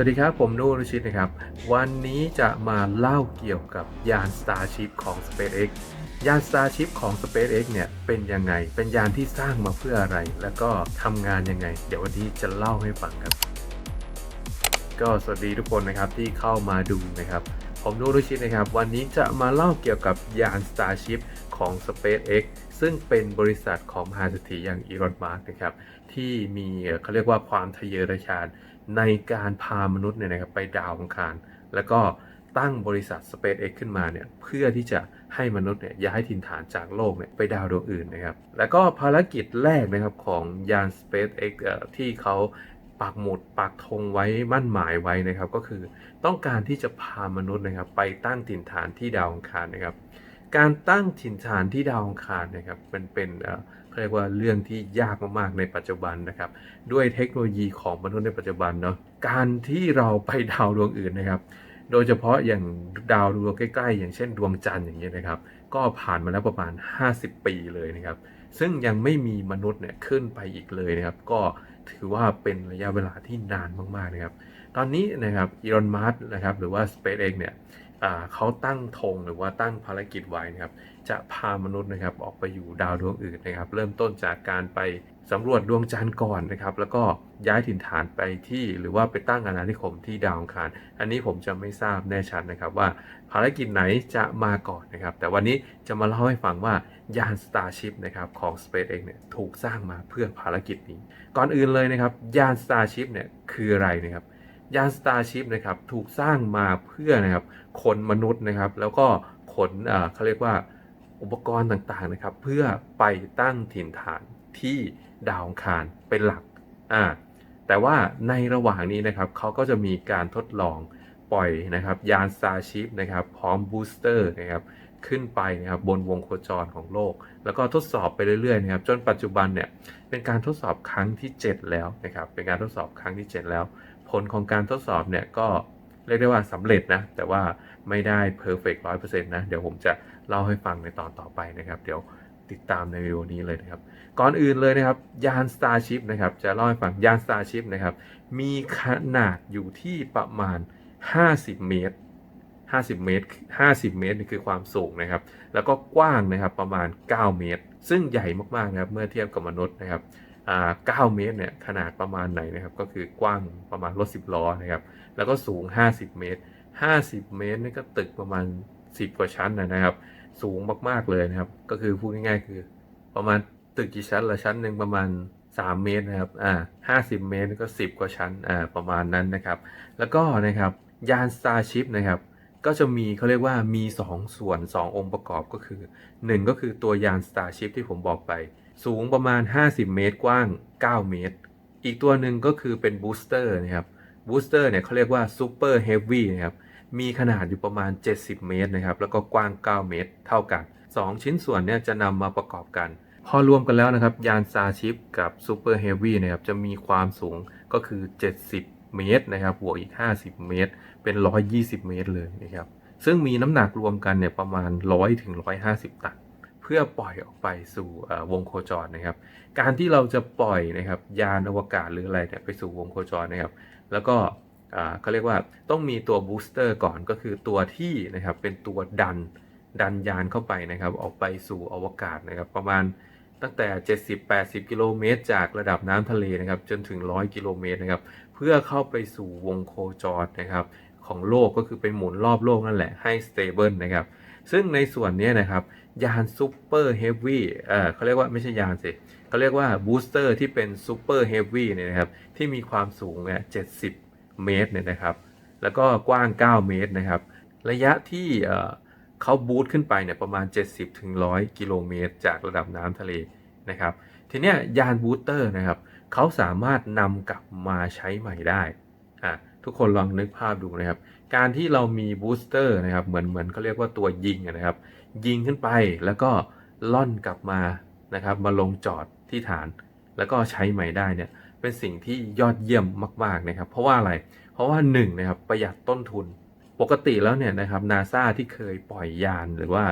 สวัสดีครับ ผมนุ่รุชิตนะครับ วันนี้จะมาเล่าเกี่ยวกับยาน Starship ของ SpaceX ยาน Starship ของ SpaceX เนี่ยเป็นยังไง เป็นยานที่สร้างมาเพื่ออะไร แล้วก็ทำงานยังไง เดี๋ยววันนี้จะเล่าให้ฟังครับ ก็สวัสดีทุกคนนะครับที่เข้ามาดูนะครับ ผมนุรุชิตนะครับ วันนี้จะมาเล่าเกี่ยวกับยาน Starship ของ SpaceX ซึ่งเป็นบริษัทของมหาเศรษฐีอย่างอีรอนมาร์กนะครับ ที่มีเขาเรียกว่าความทะเยอทะยาน ในการพามนุษย์เนี่ยนะครับไปดาวอังคาร แล้วก็ตั้งบริษัท SpaceX ขึ้นมาเนี่ยเพื่อที่จะให้มนุษย์เนี่ยย้ายถิ่นฐานจากโลกเนี่ยไปดาวดวงอื่นนะครับ แล้วก็ภารกิจแรกนะครับของยาน SpaceX ที่เขาปักหมุดปักธงไว้มั่นหมายไว้นะครับก็คือต้องการที่จะพามนุษย์นะครับไปตั้งถิ่นฐานที่ดาวอังคารนะครับ การตั้งถิ่นฐานที่ดาวอังคารนะครับมันเป็น เรียกว่าเรื่องที่ยากมากๆในปัจจุบันนะครับ ด้วยเทคโนโลยีของมนุษย์ในปัจจุบันเนาะการที่เราไปดาวดวงอื่นนะครับ โดยเฉพาะอย่างดาวดวงใกล้ๆ อย่างเช่นดวงจันทร์อย่างเงี้ยนะครับ ก็ผ่านมาแล้วประมาณ 50 ปีเลยนะครับ ซึ่งยังไม่มีมนุษย์เนี่ยขึ้นไปอีกเลยนะครับ ก็ถือว่าเป็นระยะเวลาที่นานมากๆนะครับ ตอนนี้นะครับอีรอนมัสนะครับหรือว่า SpaceX เนี่ยเขาตั้งธงหรือว่าตั้งภารกิจไว้นะครับ จะพามนุษย์นะครับออกไปอยู่ดาวดวงอื่นนะครับ เริ่มต้นจากการไปสำรวจดวงจันทร์ก่อนนะครับ แล้วก็ย้ายถิ่นฐานไปที่หรือว่าไปตั้งอาณานิคมที่ดาวอังคาร อันนี้ผมจะไม่ทราบแน่ชัดนะครับว่าภารกิจไหนจะมาก่อนนะครับ แต่วันนี้จะมาเล่าให้ฟังว่ายาน Starship นะครับของ SpaceX เนี่ยถูกสร้างมาเพื่อภารกิจนี้ ก่อนอื่นเลยนะครับ ยาน Starship เนี่ยคืออะไรนะครับยาน Starship นะครับถูกสร้างมาเพื่อนะครับขนมนุษย์นะครับ แล้วก็ขนเอ่อเขาเรียกว่า อุปกรณ์ต่างๆนะครับ เพื่อไปตั้งถิ่นฐานที่ดาวอังคารเป็นหลักอ่าแต่ว่าในระหว่างนี้นะครับเขาก็จะมีการทดลองปล่อยนะครับ ยาน Starship นะครับ พร้อมบูสเตอร์นะครับขึ้นไปนะครับบนวงโคจรของโลก แล้วก็ทดสอบไปเรื่อยๆนะครับจนปัจจุบันเนี่ยเป็นการทดสอบครั้งที่ 7 แล้วนะครับเป็นการทดสอบครั้งที่ 7 แล้ว ผลของการทดสอบเนี่ยก็เรียกได้ว่าสำเร็จนะแต่ว่าไม่ได้เพอร์เฟกต์ร้อยเปอร์เซ็นต์นะเดี๋ยวผมจะ เล่าให้ฟังในตอนต่อไปนะครับ เดี๋ยวติดตามในวิดีโอนี้เลยนะครับ ก่อนอื่นเลยนะครับ ยาน Starship นะครับ จะเล่าให้ฟังยาน Starship นะครับ มีขนาดอยู่ที่ประมาณ 50 เมตร 50 เมตร 50 เมตรนี่คือความสูงนะครับ แล้วก็กว้างนะครับประมาณ 9 เมตร ซึ่งใหญ่มากๆนะครับเมื่อเทียบกับมนุษย์นะครับอ่า9เมตรเนี่ยขนาดประมาณไหนนะครับ ก็คือกว้างประมาณรถ 10 ล้อนะครับ แล้วก็สูง 50 เมตร 50 เมตรนี่ก็ตึกประมาณ 10 กว่าชั้นนะครับ สูงมากๆเลยนะครับ ก็คือพูดง่ายๆ คือประมาณตึกกี่ชั้นละชั้นหนึ่งประมาณ 3 เมตรนะครับอ่า50เมตรก็ 10 กว่าชั้นอ่าประมาณนั้นนะครับ แล้วก็นะครับยาน Starship นะครับก็จะมีเขาเรียกว่ามี 2 ส่วน 2 องค์ประกอบก็คือ 1 ก็คือตัวยาน Starship ที่ผมบอกไป สูงประมาณ 50 เมตรกว้าง 9 เมตร อีกตัวหนึ่งก็คือเป็นบูสเตอร์นะครับบูสเตอร์เนี่ยเขาเรียกว่าซูเปอร์เฮฟวี่นะครับ มีขนาดอยู่ประมาณ 70 เมตรนะครับ แล้วก็กว้าง 9 เมตร เท่ากัน 2 ชิ้นส่วนเนี่ยจะนำมาประกอบกัน พอรวมกันแล้วนะครับ ยาน Starship กับ Super Heavy นะครับ จะมีความสูงก็คือ 70 เมตรนะครับ บวกอีก 50 เมตร เป็น 120 เมตรเลยนะครับ ซึ่งมีน้ำหนักรวมกันเนี่ยประมาณ 100 ถึง 150 ตัน เพื่อปล่อยออกไปสู่วงโคจรนะครับ การที่เราจะปล่อยนะครับ ยานอวกาศหรืออะไรเนี่ยไปสู่วงโคจรนะครับ แล้วก็ เขาเรียกว่าต้องมีตัวบูสเตอร์ก่อนก็คือตัวที่นะครับเป็นตัวดันดันยานเข้าไปนะครับ ออกไปสู่อวกาศนะครับ ประมาณตั้งแต่ 70-80 กิโลเมตร จากระดับน้ำทะเลนะครับ จนถึง 100 กิโลเมตรนะครับ เพื่อเข้าไปสู่วงโคจรนะครับ ของโลกก็คือไปหมุนรอบโลกนั่นแหละให้ stable นะครับ ซึ่งในส่วนนี้นะครับ ยานซูเปอร์เฮฟวี่เออเขาเรียกว่าไม่ใช่ยานสิเขาเรียกว่าบูสเตอร์ที่เป็นซูเปอร์เฮฟวี่เนี่ยนะครับ ที่มีความสูงเนี่ย70 เมตรเนี่ยนะครับ แล้วก็กว้าง 9 เมตรนะครับ ระยะที่เขาบูตขึ้นไปเนี่ยประมาณ 70ถึง100กิโลเมตร จากระดับน้ำทะเลนะครับ ทีเนี้ยยานบูสเตอร์นะครับเขาสามารถนำกลับมาใช้ใหม่ได้อะทุกคนลองนึกภาพดูนะครับ การที่เรามีบูสเตอร์นะครับ เหมือนเหมือนเขาเรียกว่าตัวยิงนะครับ ยิงขึ้นไปแล้วก็ล่อนกลับมานะครับ มาลงจอดที่ฐาน แล้วก็ใช้ใหม่ได้เนี่ย เป็นสิ่งที่ยอดเยี่ยมมากๆนะครับ เพราะว่าอะไร เพราะว่าหนึ่งนะครับประหยัดต้นทุน ปกติแล้วเนี่ยนะครับนาซาที่เคยปล่อยยานหรือว่า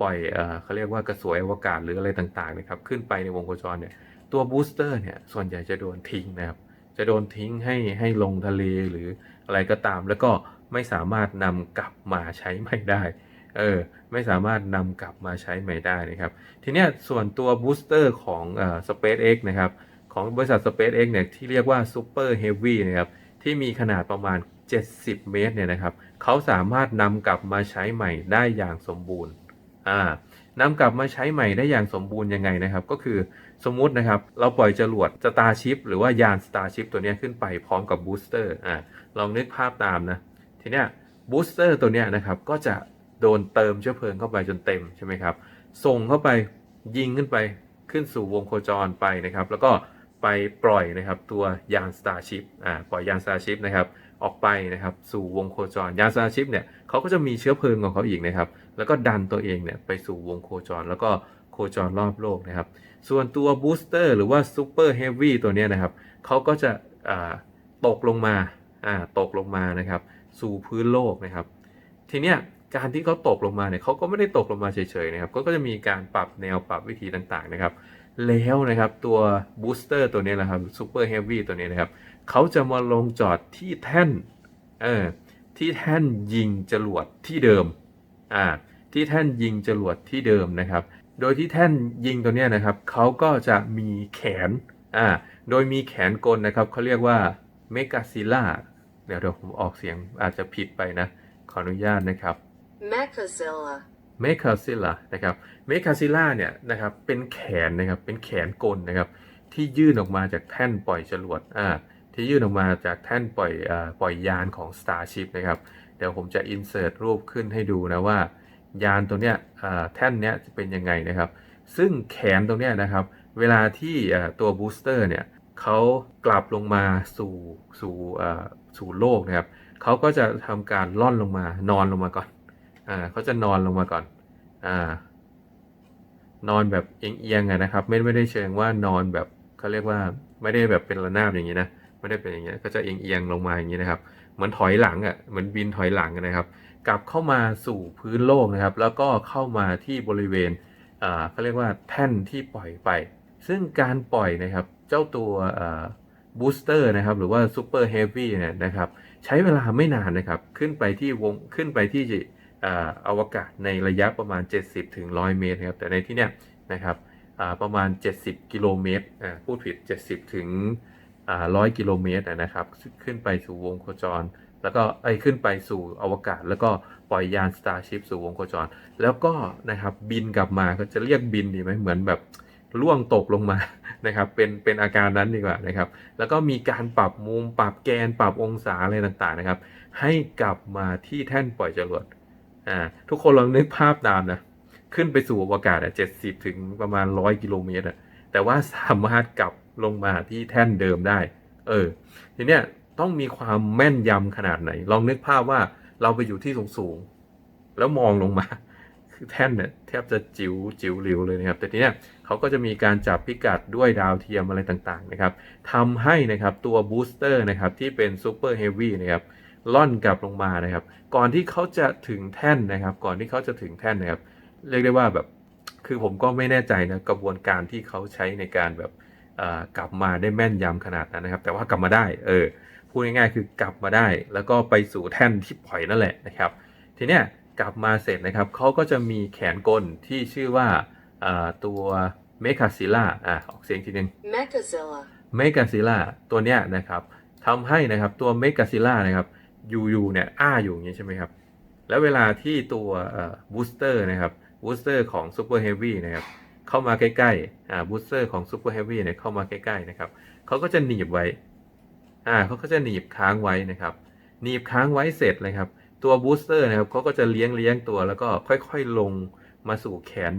ปล่อยเอ่อเขาเรียกว่ากระสวยอวกาศหรืออะไรต่างๆนะครับขึ้นไปในวงโคจรเนี่ยตัวบูสเตอร์เนี่ยส่วนใหญ่จะโดนทิ้งนะครับจะโดนทิ้งให้ให้ลงทะเลหรืออะไรก็ตาม แล้วก็ไม่สามารถนำกลับมาใช้ใหม่ได้เออไม่สามารถนำกลับมาใช้ใหม่ได้นะครับ ทีเนี้ยส่วนตัวบูสเตอร์ของเอ่อ SpaceX นะครับ ของบริษัท SpaceX เนี่ยที่เรียกว่า Super Heavy นะครับที่มีขนาดประมาณ 70 เมตรเนี่ยนะครับเขาสามารถนำกลับมาใช้ใหม่ได้อย่างสมบูรณ์อ่านำกลับมาใช้ใหม่ได้อย่างสมบูรณ์ยังไงนะครับ ก็คือสมมุตินะครับ เราปล่อยจรวด Starship หรือว่ายาน Starship ตัวเนี้ยขึ้นไปพร้อมกับบูสเตอร์อ่าลองนึกภาพตามนะ ทีเนี้ยบูสเตอร์ตัวเนี้ยนะครับก็จะโดนเติมเชื้อเพลิงเข้าไปจนเต็มใช่ไหมครับ ส่งเข้าไปยิงขึ้นไปขึ้นสู่วงโคจรไปนะครับ แล้วก็ ไปปล่อยนะครับตัวยาน Starship อ่าปล่อยยาน Starship นะครับออกไปนะครับสู่วงโคจรยาน Starship เนี่ยเขาก็จะมีเชื้อเพลิงของเขาอีกนะครับแล้วก็ดันตัวเองเนี่ยไปสู่วงโคจร แล้วก็โคจรรอบโลกนะครับส่วนตัวบูสเตอร์หรือว่าซูเปอร์เฮฟวี่ตัวเนี้ยนะครับเขาก็จะอ่าตกลงมาอ่าตกลงมานะครับสู่พื้นโลกนะครับ ทีเนี้ยการที่เขาตกลงมาเนี่ยเขาก็ไม่ได้ตกลงมาเฉยๆนะครับก็จะมีการปรับแนวปรับวิธีต่างๆนะครับ แล้วนะครับ ตัวบูสเตอร์ตัวนี้ยนะครับซูเปอร์เฮฟวี่ตัวนี้นะครับเขาจะมาลงจอดที่แท่นเออที่แท่นยิงจรวดที่เดิมอ่าที่แท่นยิงจรวดที่เดิมนะครับ โดยที่แท่นยิงตัวนี้นะครับเขาก็จะมีแขนอ่าโดยมีแขนกลนะครับเขาเรียกว่าเมกาซิล่าเดี๋ยวเดี๋ยวผมออกเสียงอาจจะผิดไปนะ ขออนุญาตนะครับ m e c a z i l l a เมคาซิล่านะครับเมคาซิล่าเนี่ยนะครับเป็นแขนนะครับเป็นแขนกลนะครับที่ยื่นออกมาจากแท่นปล่อยจรวดอ่าที่ยื่นออกมาจากแท่นปล่อยอ่าปล่อยยานของ Starship นะครับเดี๋ยวผมจะอินเสิร์ตรูปขึ้นให้ดูนะว่า ยานตัวเนี้ยอ่าแท่นเนี้ยจะเป็นยังไงนะครับ ซึ่งแขนตรงเนี้ยนะครับเวลาที่อ่าตัวบูสเตอร์เนี่ยเขากลับลงมาสู่สู่อ่าสู่โลกนะครับเขาก็จะทำการล่อนลงมานอนลงมาก่อนอ่าเขาจะนอนลงมาก่อน อ่านอนแบบเอียงๆอะนะครับ ไม่ไม่ได้เชิงว่านอนแบบเขาเรียกว่าไม่ได้แบบเป็นระนาบอย่างนี้นะไม่ได้เป็นอย่างนี้ก็จะเอียงๆลงมาอย่างนี้นะครับเหมือนถอยหลังอะ่ะเหมือนบินถอยหลังนะครับ กลับเข้ามาสู่พื้นโลกนะครับ แล้วก็เข้ามาที่บริเวณอ่าเขาเรียกว่าแท่นที่ปล่อยไป ซึ่งการปล่อยนะครับ เจ้าตัวบูสเตอร์นะครับหรือว่าซูเปอร์เฮฟวี่เนี่ยนะครับ ใช้เวลาไม่นานนะครับ ขึ้นไปที่วงขึ้นไปที่ อ่าวกาศในระยะประมาณ 70ถึง100 เมตรนะครับ แต่ในที่เนี้ยนะครับประมาณ 70 กิโลเมตรพูดผิด 70 ถึง 100 กิโลเมตรนะครับ ขึ้นไปสู่วงโคจร แล้วก็ไอขึ้นไปสู่อวกาศ แล้วก็ปล่อยยาน Starship สู่วงโคจร แล้วก็นะครับบินกลับมาก็จะเรียกบินดีไหมเหมือนแบบล่วงตกลงมานะครับเป็นเป็นอาการนั้นดีกว่านะครับ แล้วก็มีการปรับมุมปรับแกนปรับองศาอะไรต่างๆนะครับ ให้กลับมาที่แท่นปล่อยจรวด อ่าทุกคนลองนึกภาพตามนะ ขึ้นไปสู่อวกาศอะเจ็ดสิบถึงประมาณร้อยกิโลเมตรอะแต่ว่าสามารถกลับลงมาที่แท่นเดิมได้ เออ ทีเนี้ยต้องมีความแม่นยำขนาดไหน ลองนึกภาพว่าเราไปอยู่ที่สูงๆแล้วมองลงมา คือแท่นเนี่ยแทบจะจิ๋วจิ๋วหลิวเลยนะครับ แต่ทีเนี้ยเขาก็จะมีการจับพิกัดด้วยดาวเทียมอะไรต่างๆนะครับทำให้นะครับตัวบูสเตอร์นะครับที่เป็นซูเปอร์เฮฟวี่นะครับ ล่อนกลับลงมานะครับ ก่อนที่เขาจะถึงแท่นนะครับ ก่อนที่เขาจะถึงแท่นนะครับ เรียกได้ว่าแบบคือผมก็ไม่แน่ใจนะกระบวนการที่เขาใช้ในการแบบอ่ากลับมาได้แม่นยำขนาดนั้นนะครับ แต่ว่ากลับมาได้เออพูดง่ายๆคือกลับมาได้ แล้วก็ไปสู่แท่นที่ปล่อยนั่นแหละนะครับ ทีเนี้ยกลับมาเสร็จนะครับเขาก็จะมีแขนกลที่ชื่อว่าอ่าตัวเมคาซิล่าอ่าออกเสียงทีนึง Mechazilla. เมกาซิล่าตัวเนี้ยนะครับทำให้นะครับตัวเมกาซิล่านะครับ อยู่ๆเนี่ยอ้าอยู่อย่างนี้ใช่ไหมครับ แล้วเวลาที่ตัวบูสเตอร์นะครับบูสเตอร์ของซูเปอร์เฮฟวี่นะครับเข้ามาใกล้ๆอ่าบูสเตอร์ของซูเปอร์เฮฟวี่เนี่ยเข้ามาใกล้ๆนะครับเขาก็จะหนีบไว้อ่าเขาก็จะหนีบค้างไว้นะครับหนีบค้างไว้เสร็จเลยครับตัวบูสเตอร์นะครับเขาก็จะเลี้ยงเลี้ยงตัวแล้วก็ค่อยๆลงมาสู่แขน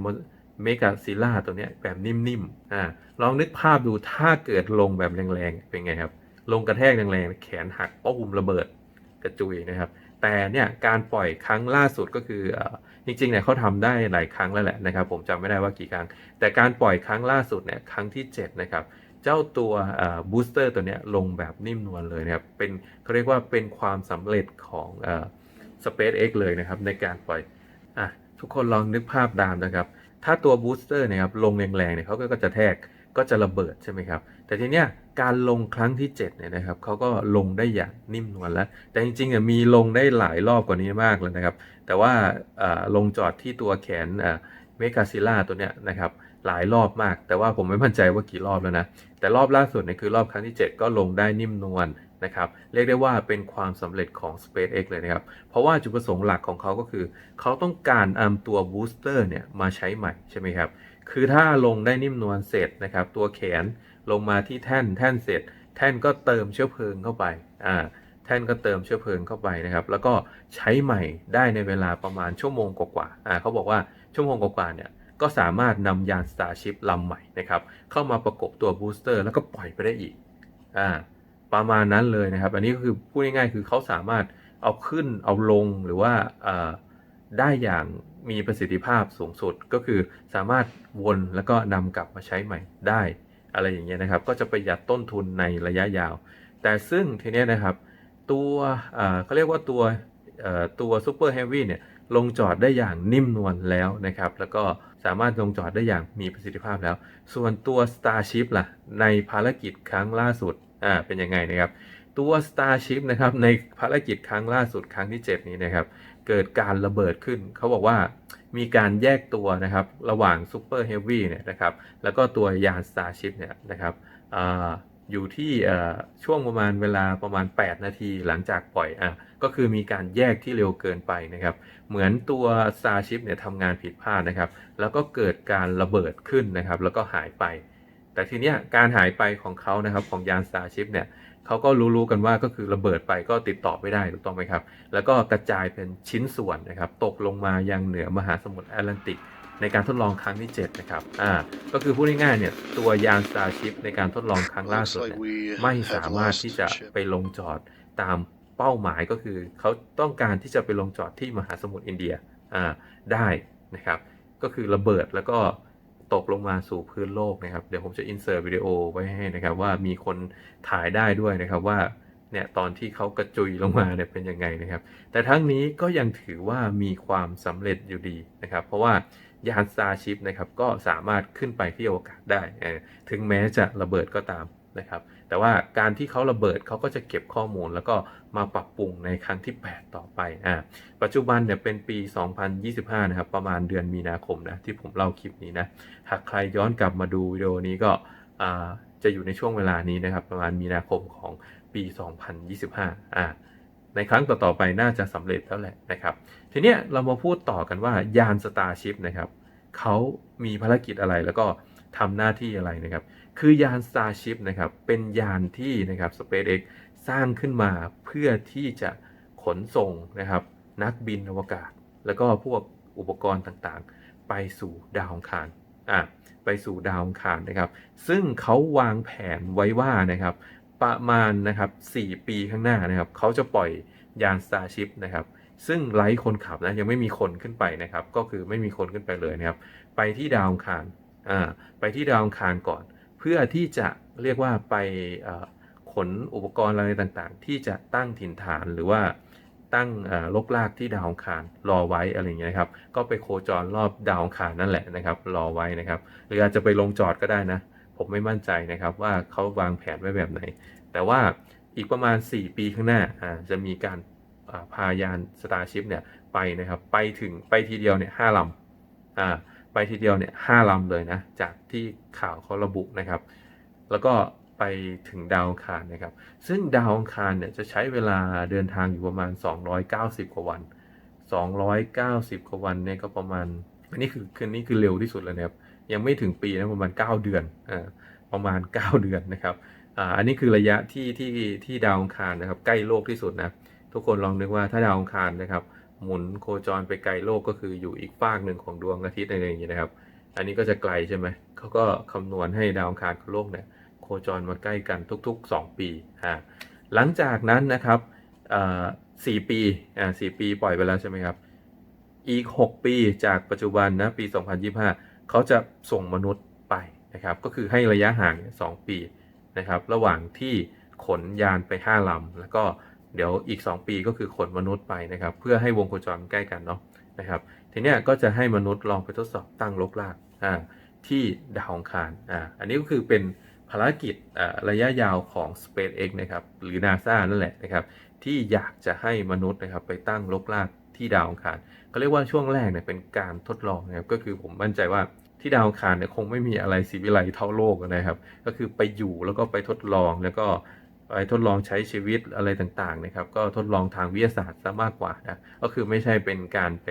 เมกาซิล่าตัวเนี้ยแบบนิ่มๆอ่าลองนึกภาพดูถ้าเกิดลงแบบแรงๆเป็นไงครับ ลงกระแทกแรงๆแขนหักตุ้มระเบิด กระจุยนะครับ แต่เนี่ยการปล่อยครั้งล่าสุดก็คืออจริงๆเนี่ยเขาทำได้หลายครั้งแล้วแหละนะครับ ผมจำไม่ได้ว่ากี่ครั้ง แต่การปล่อยครั้งล่าสุดเนี่ยครั้งที่ 7 นะครับ เจ้าตัวบูสเตอร์ตัวเนี้ยลงแบบนิ่มนวลเลยนะครับเป็นเขาเรียกว่าเป็นความสำเร็จของเอ่อ SpaceX เลยนะครับ ในการปล่อยอะทุกคนลองนึกภาพตามนะครับ ถ้าตัวบูสเตอร์เนี่ยครับลงแรงๆเนี่ยเขาก็จะแทก ก็จะระเบิดใช่ไหมครับ แต่ทีเนี้ยการลงครั้งที่7เนี่ยนะครับเขาก็ลงได้อย่างนิ่มนวลแล้ว แต่จริงๆเนี่ยมีลงได้หลายรอบกว่านี้มากเลยนะครับ แต่ว่าลงจอดที่ตัวแขนเมกาซิล่าตัวเนี้ยนะครับหลายรอบมาก แต่ว่าผมไม่มั่นใจว่ากี่รอบแล้วนะ แต่รอบล่าสุดเนี่ยคือรอบครั้งที่ 7 ก็ลงได้นิ่มนวลนะครับ เรียกได้ว่าเป็นความสำเร็จของ SpaceX เลยนะครับ เพราะว่าจุดประสงค์หลักของเขาก็คือ เขาต้องการเอาตัวบูสเตอร์เนี่ยมาใช้ใหม่ใช่ไหมครับ คือถ้าลงได้นิ่มนวลเสร็จนะครับ ตัวแขนลงมาที่แท่นแท่นเสร็จ แท่นก็เติมเชื้อเพลิงเข้าไปอ่าแท่นก็เติมเชื้อเพลิงเข้าไปนะครับ แล้วก็ใช้ใหม่ได้ในเวลาประมาณชั่วโมงกว่าๆอ่าเขาบอกว่าชั่วโมงกว่าๆเนี่ยก็สามารถนำยาน Starship ลำใหม่นะครับ เข้ามาประกบตัวบูสเตอร์แล้วก็ปล่อยไปได้อีกอ่าประมาณนั้นเลยนะครับ อันนี้ก็คือพูดง่ายๆคือเขาสามารถเอาขึ้นเอาลงหรือว่าอ่าได้อย่าง มีประสิทธิภาพสูงสุดก็คือสามารถวนแล้วก็นำกลับมาใช้ใหม่ได้ อะไรอย่างเงี้ยนะครับ ก็จะประหยัดต้นทุนในระยะยาว แต่ซึ่งทีเนี้ยนะครับ ตัวเขาเรียกว่าตัวตัวซูเปอร์เฮฟวี่เนี่ยลงจอดได้อย่างนิ่มนวลแล้วนะครับ แล้วก็สามารถลงจอดได้อย่างมีประสิทธิภาพแล้ว ส่วนตัว Starship ล่ะ ในภารกิจครั้งล่าสุดอ่าเป็นยังไงนะครับ ตัว Starship นะครับในภารกิจครั้งล่าสุดครั้งที่ 7 นี้นะครับ เกิดการระเบิดขึ้น เขาบอกว่ามีการแยกตัวนะครับระหว่าง Super Heavy เนี่ยนะครับแล้วก็ตัวยาน Starship เนี่ยนะครับออยู่ที่ช่วงประมาณเวลาประมาณ 8 นาทีหลังจากปล่อยอะก็คือมีการแยกที่เร็วเกินไปนะครับ เหมือนตัว Starship เนี่ยทำงานผิดพลาดนะครับ แล้วก็เกิดการระเบิดขึ้นนะครับ แล้วก็หายไป แต่ทีเนี้ยการหายไปของเขานะครับของยาน Starship เนี่ย เขาก็รู้ๆกันว่าก็คือระเบิดไปก็ติดต่อไม่ได้ถูกต้องไหมครับ แล้วก็กระจายเป็นชิ้นส่วนนะครับ ตกลงมายังเหนือมหาสมุทรแอตแลนติก ในการทดลองครั้งที่ 7 นะครับ อ่า ก็คือพูดง่ายๆเนี่ย ตัวยาน Starship ในการทดลองครั้งล่า Looks สุด like เนี่ย we ไม่ have สามารถ lost ที่ the จะ ship. ไปลงจอดตามเป้าหมายก็คือ เขาต้องการที่จะไปลงจอดที่มหาสมุทรอินเดีย อ่า ได้นะครับ ก็คือระเบิดแล้วก็ ตกลงมาสู่พื้นโลกนะครับ เดี๋ยวผมจะอินเสิร์ตวิดีโอไว้ให้นะครับ ว่ามีคนถ่ายได้ด้วยนะครับว่าเนี่ยตอนที่เขากระจุยลงมาเนี่ยเป็นยังไงนะครับ แต่ทั้งนี้ก็ยังถือว่ามีความสำเร็จอยู่ดีนะครับ เพราะว่ายาน Starship นะครับก็สามารถขึ้นไปที่อวกาศได้ ถึงแม้จะระเบิดก็ตามนะครับ แต่ว่าการที่เขาระเบิดเขาก็จะเก็บข้อมูลแล้วก็ มาปรับปรุงในครั้งที่ 8 ต่อไปอ่าปัจจุบันเนี่ยเป็นปี 2025 นะครับ ประมาณเดือนมีนาคมนะที่ผมเล่าคลิปนี้นะ หากใครย้อนกลับมาดูวิดีโอนี้ก็อ่าจะอยู่ในช่วงเวลานี้นะครับ ประมาณมีนาคมของปี 2025 อ่าในครั้งต่อๆไปน่าจะสำเร็จแล้วแหละนะครับ ทีเนี้ยเรามาพูดต่อกันว่ายาน Starship นะครับเขามีภารกิจอะไรแล้วก็ทำหน้าที่อะไรนะครับ คือยาน Starship นะครับ เป็นยานที่นะครับ SpaceX สร้างขึ้นมาเพื่อที่จะขนส่งนะครับ นักบินอวกาศ แล้วก็พวกอุปกรณ์ต่างๆ ไปสู่ดาวอังคารอะไปสู่ดาวอังคารนะครับ ซึ่งเขาวางแผนไว้ว่านะครับ ประมาณนะครับ 4 ปีข้างหน้านะครับ เขาจะปล่อยยาน Starship นะครับซึ่งไร้คนขับนะยังไม่มีคนขึ้นไปนะครับ ก็คือไม่มีคนขึ้นไปเลยนะครับ ไปที่ดาวอังคารอ่าไปที่ดาวอังคารก่อน เพื่อที่จะเรียกว่าไปอ่อ ขนอุปกรณ์อะไรต่างๆ ที่จะตั้งถิ่นฐานหรือว่าตั้งลกลากที่ดาวองคารรอไว้อะไรอย่างเงี้ยครับ ก็ไปโคจรรอบดาวองคารนั่นแหละนะครับ รอไว้นะครับ หรืออาจจะไปลงจอดก็ได้นะ ผมไม่มั่นใจนะครับว่าเขาวางแผนไว้แบบไหน แต่ว่าอีกประมาณ 4 ปีข้างหน้าจะมีการพายาน Starship เนี่ยไปนะครับ ไปถึงไปทีเดียวเนี่ยห้าลำไปทีเดียวเนี่ยห้าลำเลยนะ จากที่ข่าวเขาระบุนะครับ แล้วก็ ไปถึงดาวอังคารนะครับ ซึ่งดาวอังคารเนี่ยจะใช้เวลาเดินทางอยู่ประมาณ 290 กว่าวัน 290 กว่าวันเนี่ยก็ประมาณ อันนี้คือคือนี่คือเร็วที่สุดแล้วนะครับ ยังไม่ถึงปีนะประมาณ 9 เดือนอ่าประมาณ 9 เดือนนะครับอ่าอันนี้คือระยะที่ที่ที่ดาวอังคารนะครับ ใกล้โลกที่สุดนะ ทุกคนลองนึกว่าถ้าดาวอังคารนะครับหมุนโคจรไปไกลโลกก็คืออยู่อีกฟากหนึ่งของดวงอาทิตย์อะไรอย่างเงี้ยนะครับ อันนี้ก็จะไกลใช่ไหมเขาก็คำนวณให้ดาวอังคารกับโลกเนี่ย โคจรมาใกล้กันทุกๆ 2 ปีอ่าหลังจากนั้นนะครับสี่ปีอ่าสี่ปีปล่อยไปแล้วใช่ไหมครับ อีก 6 ปีจากปัจจุบันนะปี 2025 เขาจะส่งมนุษย์ไปนะครับก็คือให้ระยะห่าง 2 ปีนะครับระหว่างที่ขนยานไป 5 ลำ แล้วก็เดี๋ยวอีก 2 ปีก็คือขนมนุษย์ไปนะครับเพื่อให้วงโคจรใกล้กันเนาะนะครับทีนี้ก็จะให้มนุษย์ลองไปทดสอบตั้งลกลากที่ดาวอังคารอ่าอันนี้ก็คือเป็น ภารกิจระยะยาวของ SpaceX นะครับหรือ NASA นั่นแหละนะครับที่อยากจะให้มนุษย์นะครับไปตั้งลกลากที่ดาวอังคารเขาเรียกว่าช่วงแรกเนี่ยเป็นการทดลองนะครับก็คือผมมั่นใจว่าที่ดาวอังคารเนี่ยคงไม่มีอะไรสิวิไลเท่าโลกนะครับ ก็คือไปอยู่แล้วก็ไปทดลองแล้วก็ไปทดลองใช้ชีวิตอะไรต่างๆนะครับ ก็ทดลองทางวิทยาศาสตร์ซะมากกว่านะก็คือไม่ใช่เป็นการไป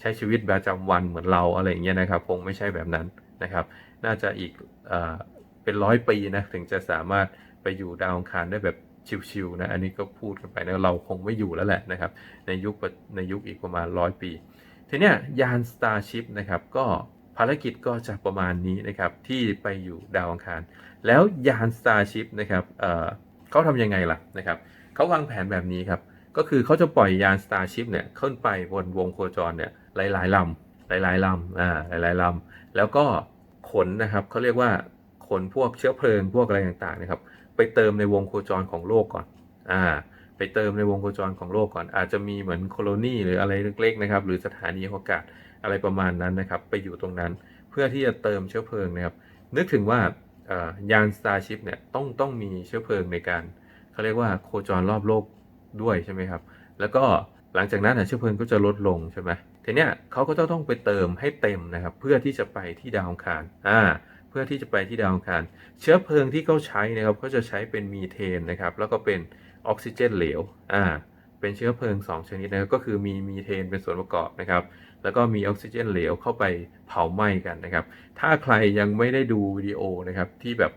ใช้ชีวิตประจำวันเหมือนเราอะไรอย่างเงี้ยนะครับ คงไม่ใช่แบบนั้นนะครับ น่าจะอีก เป็นร้อยปีนะถึงจะสามารถไปอยู่ดาวอังคารได้แบบชิวๆนะอันนี้ก็พูดกันไปนะเราคงไม่อยู่แล้วแหละนะครับ ในยุคในยุคอีกประมาณร้อยปี ทีเนี้ยยาน Starship นะครับก็ภารกิจก็จะประมาณนี้นะครับที่ไปอยู่ดาวอังคาร แล้วยาน Starship นะครับเเขาทำยังไงล่ะนะครับเขาวางแผนแบบนี้ครับก็คือเขาจะปล่อยยาน Starship เนี่ยขึ้นไปบนวงโคจรเนี่ยหลายๆลำหลายๆลำอ่าหลายๆลำแล้วก็ขนนะครับเขาเรียกว่า ขนพวกเชื้อเพลิงพวกอะไรต่างๆนะครับ ไปเติมในวงโคจรของโลกก่อนอ่าไปเติมในวงโคจรของโลกก่อน อาจจะมีเหมือนโคโลนีหรืออะไรเล็กๆนะครับ หรือสถานีอวกาศอะไรประมาณนั้นนะครับ ไปอยู่ตรงนั้นเพื่อที่จะเติมเชื้อเพลิงนะครับ นึกถึงว่ายาน Starship เนี่ยต้องต้องมีเชื้อเพลิงในการเขาเรียกว่าโคจรรอบโลกด้วยใช่ไหมครับ แล้วก็หลังจากนั้นเชื้อเพลิงก็จะลดลงใช่ไหมทีเนี้ยเขาก็จะต้องไปเติมให้เต็มนะครับ เพื่อที่จะไปที่ดาวอังคารอ่า เพื่อที่จะไปที่ดาวอังคาร เชื้อเพลิงที่เขาใช้นะครับเขาจะใช้เป็นมีเทนนะครับ แล้วก็เป็นออกซิเจนเหลว อ่า เป็นเชื้อเพลิง 2 ชนิดนะครับ ก็คือมีมีเทนเป็นส่วนประกอบนะครับ แล้วก็มีออกซิเจนเหลวเข้าไปเผาไหม้กันนะครับ ถ้าใครยังไม่ได้ดูวิดีโอนะครับที่แบบ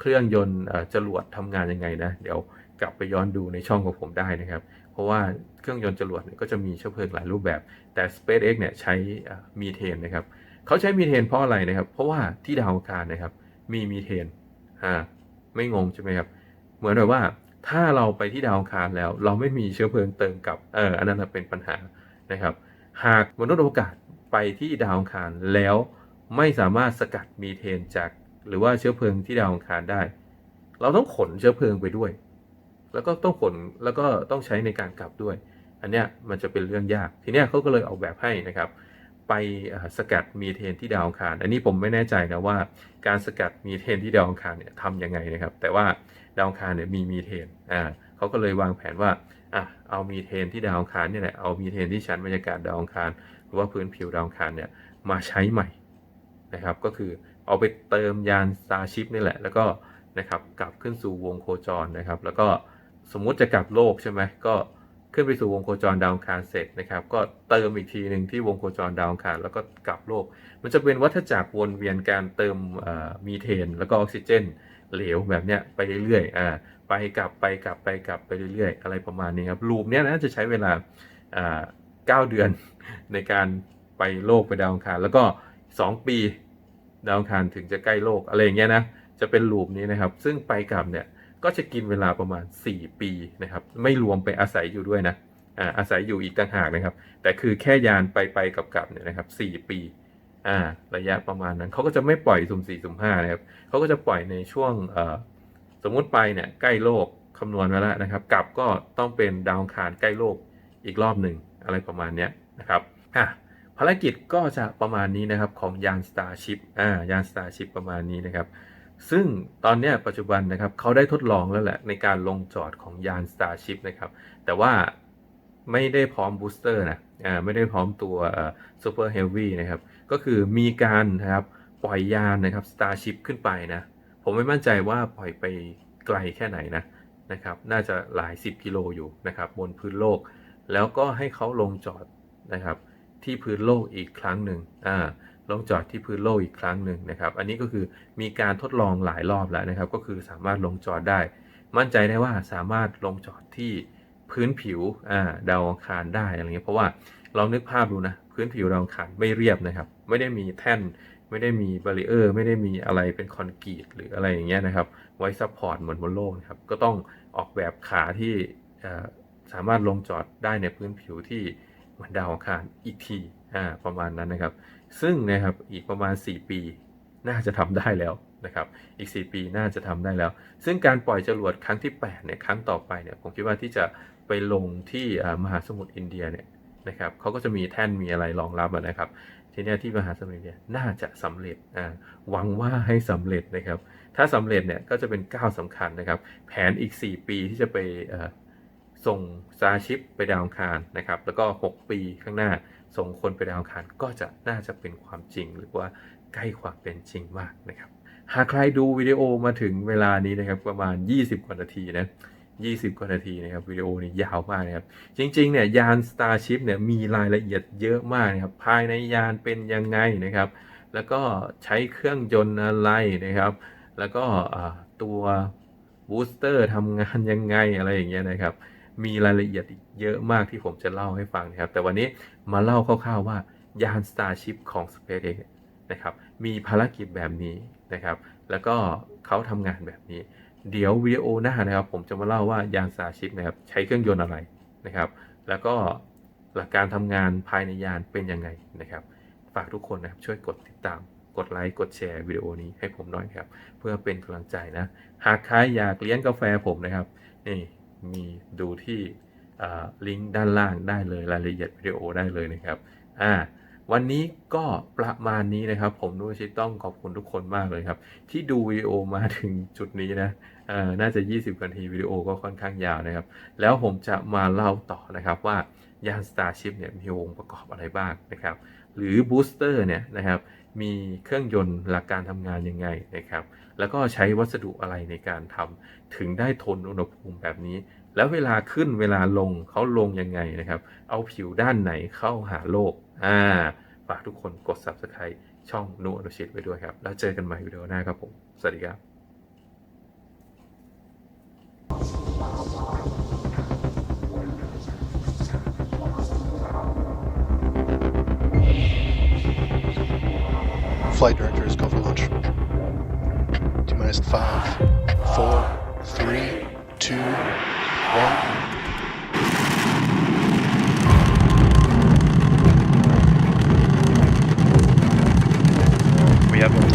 เครื่องยนต์จรวดทำงานยังไงนะ เดี๋ยวกลับไปย้อนดูในช่องของผมได้นะครับ เพราะว่าเครื่องยนต์จรวดก็จะมีเชื้อเพลิงหลายรูปแบบ แต่ SpaceX เนี่ยใช้มีเทนนะครับ เขาใช้มีเทนเพราะอะไรนะครับ เพราะว่าที่ดาวอังคารนะครับ มีมีเทนอ่าไม่งงใช่ไหมครับ เหมือนแบบว่าถ้าเราไปที่ดาวอังคารแล้ว เราไม่มีเชื้อเพลิงเติมกับเอออันนั้นเป็นปัญหานะครับ หากมนุษย์อวกาศไปที่ดาวอังคารแล้วไม่สามารถสกัดมีเทนจาก หรือว่าเชื้อเพลิงที่ดาวอังคารได้ เราต้องขนเชื้อเพลิงไปด้วย แล้วก็ต้องขนแล้วก็ต้องใช้ในการกลับด้วย อันเนี้ยมันจะเป็นเรื่องยาก ทีเนี้ยเขาก็เลยออกแบบให้นะครับ ไปสกัดมีเทนที่ดาวอังคาร อันนี้ผมไม่แน่ใจนะว่าการสกัดมีเทนที่ดาวอังคารเนี่ยทำยังไงนะครับ แต่ว่าดาวอังคารเนี่ยมีมีเทนอ่าเขาก็เลยวางแผนว่าอะเอามีเทนที่ดาวอังคารเนี่ยแหละเอามีเทนที่ชั้นบรรยากาศดาวอังคาร หรือว่าพื้นผิวดาวอังคารเนี่ยมาใช้ใหม่นะครับ ก็คือเอาไปเติมยาน Starship นี่แหละ แล้วก็นะครับกลับขึ้นสู่วงโคจรนะครับ แล้วก็สมมุติจะกลับโลกใช่ไหมก็ ขึ้นไปสู่วงโคจรดาวอังคารเสร็จนะครับ ก็เติมอีกทีหนึ่งที่วงโคจรดาวอังคารแล้วก็กลับโลก มันจะเป็นวัฏจักรวนเวียนการเติมมีเทน แล้วก็ออกซิเจน เหลวแบบเนี้ยไปเรื่อยๆอ่าไปกลับไปกลับไปกลับไปเรื่อยๆ อะไรประมาณนี้ครับลูปเนี้ยนะจะใช้เวลาอ่าเก้าเดือนในการไปโลกไปดาวอังคาร แล้วก็สองปีดาวอังคารถึงจะใกล้โลกอะไรอย่างเงี้ยนะจะเป็นลูปนี้นะครับ ซึ่งไปกลับเนี่ย ก็จะกินเวลาประมาณ 4 ปีนะครับ ไม่รวมไปอาศัยอยู่ด้วยนะอ่าอาศัยอยู่อีกต่างหากนะครับ แต่คือแค่ยานไปไปกลับกลับเนี่ยนะครับ4ปีอ่าระยะประมาณนั้นเขาก็จะไม่ปล่อยสุ่มสี่สุ่มห้านะครับเขาก็จะปล่อยในช่วงเอ่อสมมุติไปเนี่ยใกล้โลกคำนวณไว้แล้วนะครับ กลับก็ต้องเป็นดาวอังคารใกล้โลกอีกรอบหนึ่งอะไรประมาณนี้นะครับอะภารกิจก็จะประมาณนี้นะครับของยาน Starship อ่ายาน Starship ประมาณนี้นะครับ ซึ่งตอนนี้ปัจจุบันนะครับเขาได้ทดลองแล้วแหละในการลงจอดของยาน Starship นะครับ แต่ว่าไม่ได้พร้อมบูสเตอร์นะอ่าไม่ได้พร้อมตัวซูเปอร์เฮฟวี่นะครับ ก็คือมีการนะครับปล่อยยานนะครับ Starship ขึ้นไปนะ ผมไม่มั่นใจว่าปล่อยไปไกลแค่ไหนนะนะครับ น่าจะหลาย 10 กิโลอยู่นะครับบนพื้นโลก แล้วก็ให้เขาลงจอดนะครับที่พื้นโลกอีกครั้งหนึ่งอ่า ลงจอดที่พื้นโลกอีกครั้งหนึ่งนะครับ อันนี้ก็คือมีการทดลองหลายรอบแล้วนะครับ ก็คือสามารถลงจอดได้ มั่นใจได้ว่าสามารถลงจอดที่พื้นผิวดาวอังคารได้อะไรเงี้ยเพราะว่าเรานึกภาพดูนะพื้นผิวดาวอังคารไม่เรียบนะครับ ไม่ได้มีแท่น ไม่ได้มีบาริเออร์ ไม่ได้มีอะไรเป็นคอนกรีตหรืออะไรอย่างเงี้ยนะครับ ไว้ซัพพอร์ตเหมือนบนโลกนะครับก็ต้องออกแบบขาที่สามารถลงจอดได้ในพื้นผิวที่ เหมือนดาวอังคารอีกทีอ่าประมาณนั้นนะครับ ซึ่งนะครับอีกประมาณ 4 ปีน่าจะทำได้แล้วนะครับอีก 4 ปีน่าจะทำได้แล้ว ซึ่งการปล่อยจรวดครั้งที่8เนี่ยครั้งต่อไปเนี่ยผมคิดว่าที่จะไปลงที่มหาสมุทรอินเดียเนี่ยนะครับเขาก็จะมีแท่นมีอะไรรองรับนะครับ ทีนี้ที่มหาสมุทรอินเนี่ยน่าจะสำเร็จอ่าหวังว่าให้สำเร็จนะครับ ถ้าสำเร็จเนี่ยก็จะเป็นก้าวสำคัญนะครับ แผนอีก 4 ปีที่จะไป ส่งซาชิปไปดาวอังคารนะครับ แล้วก็ 6 ปีข้างหน้า ส่งคนไปดาวอังคารก็จะน่าจะเป็นความจริง หรือว่าใกล้ความเป็นจริงมากนะครับ หากใครดูวิดีโอมาถึงเวลานี้นะครับประมาณ 20 กว่านาทีนะ20 กว่านาทีนะครับวิดีโอนี้ยาวมากนะครับ จริงๆเนี่ยยาน Starship เนี่ยมีรายละเอียดเยอะมากนะครับ ภายในยานเป็นยังไงนะครับ แล้วก็ใช้เครื่องยนต์อะไรนะครับ แล้วก็ตัวบูสเตอร์ทำงานยังไงอะไรอย่างเงี้ยนะครับ มีรายละเอียดอีกเยอะมากที่ผมจะเล่าให้ฟังนะครับ แต่วันนี้มาเล่าคร่าวๆว่ายาน Starship ของ SpaceX นะครับมีภารกิจแบบนี้นะครับ แล้วก็เขาทำงานแบบนี้ เดี๋ยววิดีโอหน้านะครับ ผมจะมาเล่าว่ายาน Starship นะครับใช้เครื่องยนต์อะไรนะครับ แล้วก็หลักการทำงานภายในยานเป็นยังไงนะครับ ฝากทุกคนนะครับช่วยกดติดตามกดไลค์กดแชร์วิดีโอนี้ให้ผมหน่อยครับ เพื่อเป็นกำลังใจนะ หากใครอยากเลี้ยงกาแฟผมนะครับนี่ มีดูที่ลิงก์ด้านล่างได้เลยรายละเอียดวิดีโอได้เลยนะครับอ่าวันนี้ก็ประมาณนี้นะครับ ผมนุชิตต้องขอบคุณทุกคนมากเลยครับ ที่ดูวิดีโอมาถึงจุดนี้นะน่าจะ 20นาทีวิดีโอก็ค่อนข้างยาวนะครับ แล้วผมจะมาเล่าต่อนะครับว่ายาน Starship เนี่ยมีองค์ประกอบอะไรบ้างนะครับ หรือบูสเตอร์เนี่ยนะครับมีเครื่องยนต์หลักการทำงานยังไงนะครับ แล้วก็ใช้วัสดุอะไรในการทำถึงได้ทนอุณหภูมิแบบนี้ แล้วเวลาขึ้นเวลาลงเขาลงยังไงนะครับ เอาผิวด้านไหนเข้าหาโลกอ่าฝากทุกคนกด subscribe ช่องนูอนุชิตไว้ด้วยครับ แล้วเจอกันใหม่วิดีโอหน้าครับผม สวัสดีครับ Flight director is go for launch. minus five, four, three, two, one. We have